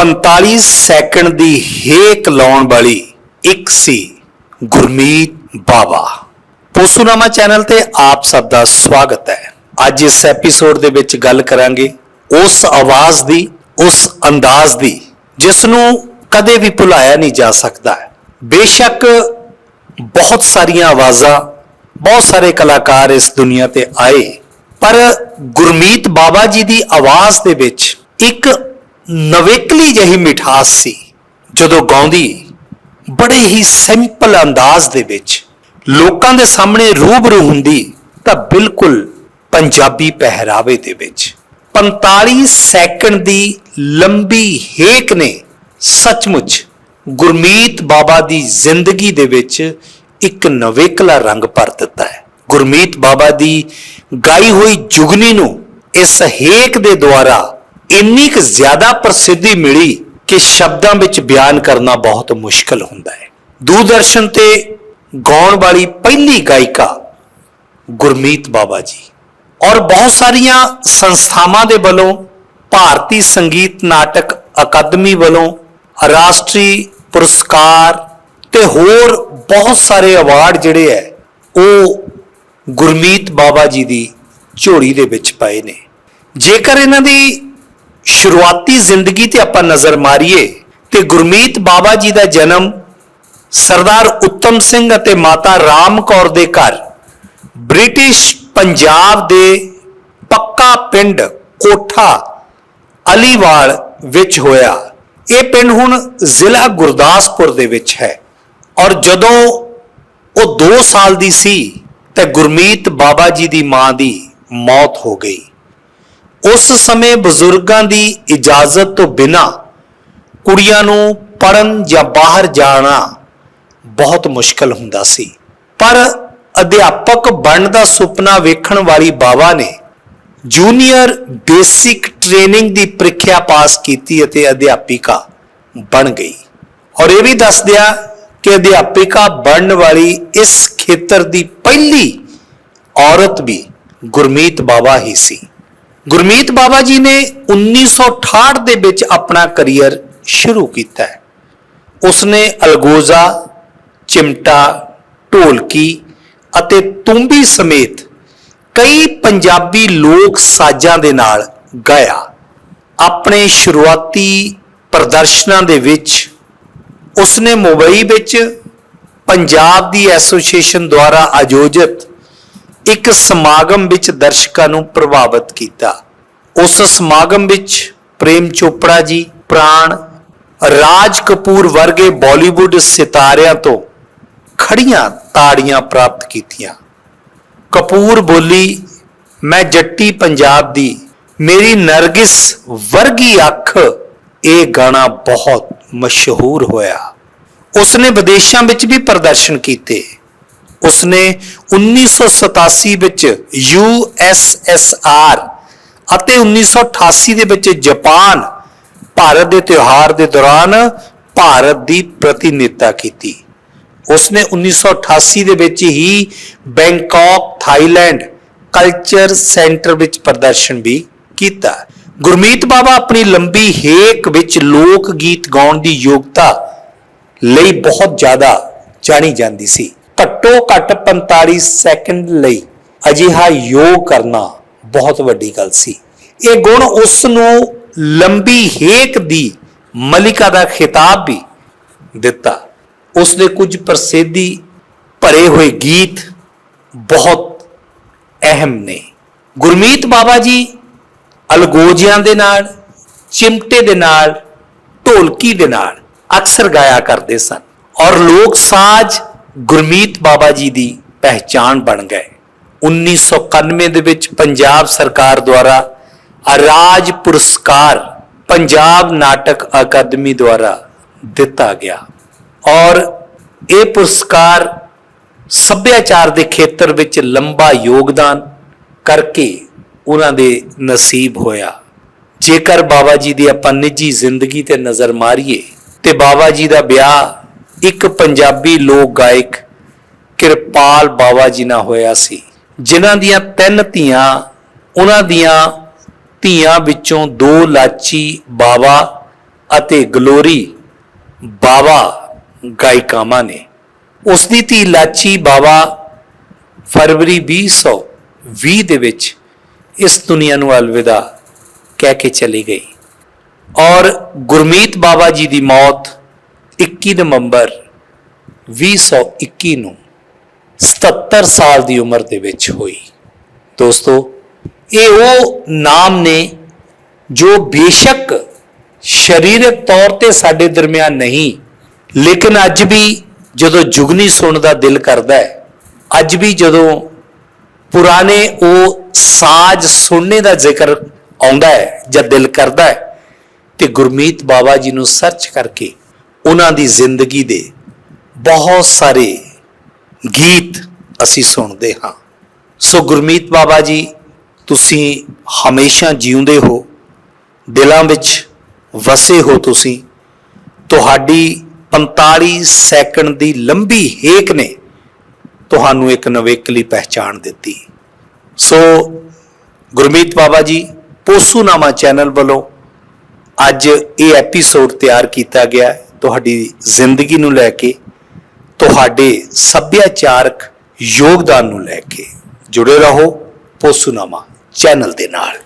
45 second ਦੀ ਹੇਕ ਲਾਉਣ ਵਾਲੀ ਇੱਕ ਸੀ ਗੁਰਮੀਤ ਬਾਵਾ। ਪੋਸੂਨਾਮਾ ਚੈਨਲ ਤੇ ਆਪ ਸਭ ਦਾ ਸਵਾਗਤ ਹੈ। ਅੱਜ ਇਸ ਐਪੀਸੋਡ ਦੇ ਵਿੱਚ ਗੱਲ ਕਰਾਂਗੇ ਉਸ ਆਵਾਜ਼ ਦੀ, ਉਸ ਅੰਦਾਜ਼ ਦੀ ਜਿਸ ਨੂੰ ਕਦੇ ਵੀ ਭੁਲਾਇਆ ਨਹੀਂ ਜਾ ਸਕਦਾ ਬੇਸ਼ੱਕ ਬਹੁਤ ਸਾਰੀਆਂ ਆਵਾਜ਼ਾਂ, ਬਹੁਤ ਸਾਰੇ ਕਲਾਕਾਰ ਇਸ ਦੁਨੀਆ ਤੇ ਆਏ। ਪਰ ਗੁਰਮੀਤ ਬਾਬਾ ਜੀ ਦੀ ਆਵਾਜ਼ ਦੇ ਵਿੱਚ ਇੱਕ ਨਵੇਕਲੀ ਜਿਹੀ ਮਿਠਾਸ ਸੀ, ਜਦੋਂ ਗਾਉਂਦੀ ਬੜੇ ਹੀ ਸਿੰਪਲ ਅੰਦਾਜ਼ ਦੇ ਵਿੱਚ ਲੋਕਾਂ ਦੇ ਸਾਹਮਣੇ ਰੂਬਰੂ ਹੁੰਦੀ, ਤਾਂ ਬਿਲਕੁਲ ਪੰਜਾਬੀ ਪਹਿਰਾਵੇ ਦੇ ਵਿੱਚ। 45 ਸੈਕਿੰਡ ਦੀ ਲੰਬੀ ਹੇਕ ਨੇ ਸੱਚਮੁੱਚ ਗੁਰਮੀਤ ਬਾਬਾ ਦੀ ਜ਼ਿੰਦਗੀ ਦੇ ਵਿੱਚ ਇੱਕ ਨਵੇਕਲਾ ਰੰਗ ਭਰ ਦਿੱਤਾ ਹੈ। ਗੁਰਮੀਤ ਬਾਬਾ ਦੀ ਗਾਈ ਹੋਈ ਜੁਗਨੀ ਨੂੰ ਇਸ ਹੇਕ ਦੇ ਦੁਆਰਾ ਇੰਨੀ ਕੁ ਜ਼ਿਆਦਾ ਪ੍ਰਸਿੱਧੀ ਮਿਲੀ ਕਿ ਸ਼ਬਦਾਂ ਵਿੱਚ ਬਿਆਨ ਕਰਨਾ ਬਹੁਤ ਮੁਸ਼ਕਲ ਹੁੰਦਾ ਹੈ। ਦੂਰਦਰਸ਼ਨ ਤੇ ਗਾਉਣ ਵਾਲੀ ਪਹਿਲੀ ਗਾਇਕਾ ਗੁਰਮੀਤ ਬਾਬਾ ਜੀ ਔਰ ਬਹੁਤ ਸਾਰੀਆਂ ਸੰਸਥਾਵਾਂ ਦੇ ਵੱਲੋਂ ਭਾਰਤੀ ਸੰਗੀਤ ਨਾਟਕ ਅਕਾਦਮੀ ਵੱਲੋਂ ਰਾਸ਼ਟਰੀ ਪੁਰਸਕਾਰ ਤੇ ਹੋਰ ਬਹੁਤ ਸਾਰੇ ਅਵਾਰਡ ਜਿਹੜੇ ਹੈ, ਉਹ ਗੁਰਮੀਤ ਬਾਬਾ ਜੀ ਦੀ ਝੋਲੀ ਦੇ ਵਿੱਚ ਪਏ ਨੇ। ਜੇਕਰ ਇਹਨਾਂ ਦੀ ਸ਼ੁਰੂਆਤੀ ਜ਼ਿੰਦਗੀ ਤੇ ਆਪਾਂ ਨਜ਼ਰ ਮਾਰੀਏ ਤੇ ਗੁਰਮੀਤ ਬਾਬਾ ਜੀ ਦਾ ਜਨਮ ਸਰਦਾਰ ਉੱਤਮ ਸਿੰਘ ਅਤੇ ਮਾਤਾ ਰਾਮ ਕੌਰ ਦੇ ਘਰ, ਬ੍ਰਿਟਿਸ਼ ਪੰਜਾਬ ਦੇ ਪੱਕਾ ਪਿੰਡ ਕੋਠਾ, ਅਲੀਵਾਲ ਵਿੱਚ ਹੋਇਆ। ਇਹ ਪਿੰਡ ਹੁਣ ਜ਼ਿਲ੍ਹਾ ਗੁਰਦਾਸਪੁਰ ਦੇ ਵਿੱਚ ਹੈ। ਔਰ ਜਦੋਂ ਉਹ 2 ਸਾਲ ਦੀ ਸੀ, ਤੇ ਗੁਰਮੀਤ ਬਾਬਾ ਜੀ ਦੀ ਮਾਂ ਦੀ ਮੌਤ ਹੋ ਗਈ। ਉਸ ਸਮੇਂ ਬਜ਼ੁਰਗਾਂ ਦੀ ਇਜਾਜ਼ਤ ਤੋਂ ਬਿਨਾ ਕੁੜੀਆਂ ਨੂੰ ਪੜਨ ਜਾਂ ਬਾਹਰ ਜਾਣਾ ਬਹੁਤ ਮੁਸ਼ਕਲ ਹੁੰਦਾ ਸੀ। ਪਰ ਅਧਿਆਪਕ ਬਣਨ ਦਾ ਸੁਪਨਾ ਵੇਖਣ ਵਾਲੀ ਬਾਵਾ ਨੇ ਜੂਨੀਅਰ ਬੇਸਿਕ ਟ੍ਰੇਨਿੰਗ ਦੀ ਪ੍ਰੀਖਿਆ ਪਾਸ ਕੀਤੀ ਅਤੇ ਅਧਿਆਪਿਕਾ ਬਣ ਗਈ। ਔਰ ਇਹ ਵੀ ਦੱਸ ਦਿਆ ਕਿ ਅਧਿਆਪਿਕਾ ਬਣਨ ਵਾਲੀ ਇਸ ਖੇਤਰ ਦੀ ਪਹਿਲੀ ਔਰਤ ਵੀ ਗੁਰਮੀਤ ਬਾਵਾ ਹੀ ਸੀ। ਗੁਰਮੀਤ ਬਾਬਾ ਜੀ ਨੇ 1968 ਦੇ ਵਿੱਚ ਆਪਣਾ ਕੈਰੀਅਰ ਸ਼ੁਰੂ ਕੀਤਾ ਹੈ। ਉਸਨੇ ਅਲਗੋਜ਼ਾ, ਚਿਮਟਾ, ਢੋਲਕੀ ਅਤੇ ਤੁੰਬੀ ਸਮੇਤ ਕਈ ਪੰਜਾਬੀ ਲੋਕ ਸਾਜ਼ਾਂ ਦੇ ਨਾਲ ਗਾਇਆ। ਆਪਣੇ ਸ਼ੁਰੂਆਤੀ ਪ੍ਰਦਰਸ਼ਨਾਂ ਦੇ ਵਿੱਚ ਉਸਨੇ ਮੁੰਬਈ ਵਿੱਚ ਪੰਜਾਬ ਦੀ ਐਸੋਸੀਏਸ਼ਨ ਦੁਆਰਾ ਆਯੋਜਿਤ ਇੱਕ ਸਮਾਗਮ ਵਿੱਚ ਦਰਸ਼ਕਾਂ ਨੂੰ ਪ੍ਰਭਾਵਿਤ ਕੀਤਾ। ਉਸ ਸਮਾਗਮ ਵਿੱਚ ਪ੍ਰੇਮ ਚੋਪੜਾ ਜੀ, ਪ੍ਰਾਣ ਰਾਜ ਕਪੂਰ ਵਰਗੇ ਬਾਲੀਵੁੱਡ ਸਿਤਾਰਿਆਂ ਤੋਂ ਖੜੀਆਂ ਤਾੜੀਆਂ ਪ੍ਰਾਪਤ ਕੀਤੀਆਂ। ਕਪੂਰ ਬੋਲੀ, ਮੈਂ ਜੱਟੀ ਪੰਜਾਬ ਦੀ, ਮੇਰੀ ਨਰਗਿਸ ਵਰਗੀ ਅੱਖ। ਇਹ ਗਾਣਾ ਬਹੁਤ ਮਸ਼ਹੂਰ ਹੋਇਆ। ਉਸਨੇ ਵਿਦੇਸ਼ਾਂ ਵਿੱਚ ਵੀ ਪ੍ਰਦਰਸ਼ਨ ਕੀਤੇ। ਉਸਨੇ 1987 ਵਿੱਚ USSR ਅਤੇ 1988 ਦੇ ਵਿੱਚ ਜਾਪਾਨ ਭਾਰਤ ਦੇ ਤਿਉਹਾਰ ਦੇ ਦੌਰਾਨ ਭਾਰਤ ਦੀ ਪ੍ਰਤੀਨਿਧਤਾ ਕੀਤੀ। ਉਸਨੇ 1988 ਦੇ ਵਿੱਚ ਹੀ ਬੈਂਕਾਕ ਥਾਈਲੈਂਡ ਕਲਚਰ ਸੈਂਟਰ ਵਿੱਚ ਪ੍ਰਦਰਸ਼ਨ ਵੀ ਕੀਤਾ। ਗੁਰਮੀਤ ਬਾਬਾ ਆਪਣੀ ਲੰਬੀ ਹੇਕ ਵਿੱਚ ਲੋਕ ਗੀਤ ਗਾਉਣ ਦੀ ਯੋਗਤਾ ਲਈ ਬਹੁਤ ਜ਼ਿਆਦਾ ਜਾਣੀ ਜਾਂਦੀ ਸੀ। ਘੱਟੋ ਘੱਟ 45 ਸੈਕਿੰਡ ਲਈ ਅਜਿਹਾ ਯੋਗ ਕਰਨਾ ਬਹੁਤ ਵੱਡੀ ਗੱਲ ਸੀ। ਇਹ ਗੁਣ ਉਸ ਨੂੰ ਲੰਬੀ ਹੇਕ ਦੀ ਮਲਿਕਾ ਦਾ ਖਿਤਾਬ ਵੀ ਦਿੱਤਾ। ਉਸ ਦੇ ਕੁਝ ਪ੍ਰਸਿੱਧੀ ਭਰੇ ਹੋਏ ਗੀਤ ਬਹੁਤ ਅਹਿਮ ਨੇ। ਗੁਰਮੀਤ ਬਾਬਾ ਜੀ ਅਲਗੋਜਿਆਂ ਦੇ ਨਾਲ, ਚਿਮਟੇ ਦੇ ਨਾਲ, ਢੋਲਕੀ ਦੇ ਨਾਲ ਅਕਸਰ ਗਾਇਆ ਕਰਦੇ ਸਨ। ਔਰ ਲੋਕ ਸਾਜ਼ ਗੁਰਮੀਤ ਬਾਬਾ ਜੀ ਦੀ ਪਹਿਚਾਣ ਬਣ ਗਏ। 1991 ਦੇ ਵਿੱਚ ਪੰਜਾਬ ਸਰਕਾਰ ਦੁਆਰਾ ਰਾਜ ਪੁਰਸਕਾਰ ਪੰਜਾਬ ਨਾਟਕ ਅਕਾਦਮੀ ਦੁਆਰਾ ਦਿੱਤਾ ਗਿਆ ਔਰ ਇਹ ਪੁਰਸਕਾਰ ਸੱਭਿਆਚਾਰ ਦੇ ਖੇਤਰ ਵਿੱਚ ਲੰਬਾ ਯੋਗਦਾਨ ਕਰਕੇ ਉਹਨਾਂ ਦੇ ਨਸੀਬ ਹੋਇਆ। ਜੇਕਰ ਬਾਬਾ ਜੀ ਦੀ ਆਪਾਂ ਨਿੱਜੀ ਜ਼ਿੰਦਗੀ ਤੇ ਨਜ਼ਰ ਮਾਰੀਏ ਤੇ ਬਾਬਾ ਜੀ ਦਾ ਵਿਆਹ ਇੱਕ ਪੰਜਾਬੀ ਲੋਕ ਗਾਇਕ ਕਿਰਪਾਲ ਬਾਵਾ ਜੀ ਨਾਲ ਹੋਇਆ ਸੀ। ਜਿਨ੍ਹਾਂ ਦੀਆਂ ਤਿੰਨ ਧੀਆਂ, ਉਹਨਾਂ ਦੀਆਂ ਧੀਆਂ ਵਿੱਚੋਂ ਦੋ ਲਾਚੀ ਬਾਵਾ ਅਤੇ ਗਲੋਰੀ ਬਾਵਾ ਗਾਇਕਾਵਾਂ ਨੇ। ਉਸ ਦੀ ਧੀ ਲਾਚੀ ਬਾਵਾ ਫਰਵਰੀ 2020 ਦੇ ਵਿੱਚ ਇਸ ਦੁਨੀਆ ਨੂੰ ਅਲਵਿਦਾ ਕਹਿ ਕੇ ਚਲੀ ਗਈ। ਔਰ ਗੁਰਮੀਤ ਬਾਬਾ ਜੀ ਦੀ ਮੌਤ 21 ਨਵੰਬਰ 2021 ਨੂੰ 77 ਸਾਲ ਦੀ ਉਮਰ ਦੇ ਵਿੱਚ ਹੋਈ। ਦੋਸਤੋ, ਇਹ ਉਹ ਨਾਮ ਨੇ ਜੋ ਬੇਸ਼ੱਕ ਸਰੀਰਕ ਤੌਰ ਤੇ ਸਾਡੇ ਦਰਮਿਆਨ ਨਹੀਂ, ਲੇਕਿਨ ਅੱਜ ਵੀ ਜਦੋਂ ਜੁਗਨੀ ਸੁਣਨ ਦਾ ਦਿਲ ਕਰਦਾ ਹੈ, ਅੱਜ ਵੀ ਜਦੋਂ ਪੁਰਾਣੇ ਉਹ ਸਾਜ਼ ਸੁਣਨੇ ਦਾ ਜ਼ਿਕਰ ਆਉਂਦਾ ਹੈ ਜਾਂ ਦਿਲ ਕਰਦਾ ਹੈ, ਤੇ ਗੁਰਮੀਤ ਬਾਬਾ ਜੀ ਨੂੰ ਸਰਚ ਕਰਕੇ ਉਹਨਾਂ ਦੀ ਜ਼ਿੰਦਗੀ ਦੇ ਬਹੁਤ ਸਾਰੇ ਗੀਤ ਅਸੀਂ ਸੁਣਦੇ ਹਾਂ। ਸੋ ਗੁਰਮੀਤ ਬਾਬਾ ਜੀ, ਤੁਸੀਂ ਹਮੇਸ਼ਾ ਜਿਉਂਦੇ ਹੋ, ਦਿਲਾਂ ਵਿੱਚ ਵਸੇ ਹੋ ਤੁਸੀਂ। ਤੁਹਾਡੀ 45 ਸੈਕਿੰਡ ਦੀ ਲੰਬੀ ਹੇਕ ਨੇ ਤੁਹਾਨੂੰ ਇੱਕ ਨਵੇਕਲੀ ਪਹਿਚਾਣ ਦਿੱਤੀ। ਸੋ ਗੁਰਮੀਤ ਬਾਬਾ ਜੀ, ਪੋਸੂਨਾਮਾ ਚੈਨਲ ਵੱਲੋਂ ਅੱਜ ਇਹ ਐਪੀਸੋਡ ਤਿਆਰ ਕੀਤਾ ਗਿਆ। ਹੈ ਤੁਹਾਡੀ ਜ਼ਿੰਦਗੀ ਨੂੰ ਲੈ ਕੇ, ਤੁਹਾਡੇ ਸੱਭਿਆਚਾਰਕ ਯੋਗਦਾਨ ਨੂੰ ਲੈ ਕੇ ਜੁੜੇ ਰਹੋ ਪੋਸੂਨਾਮਾ ਚੈਨਲ ਦੇ ਨਾਲ।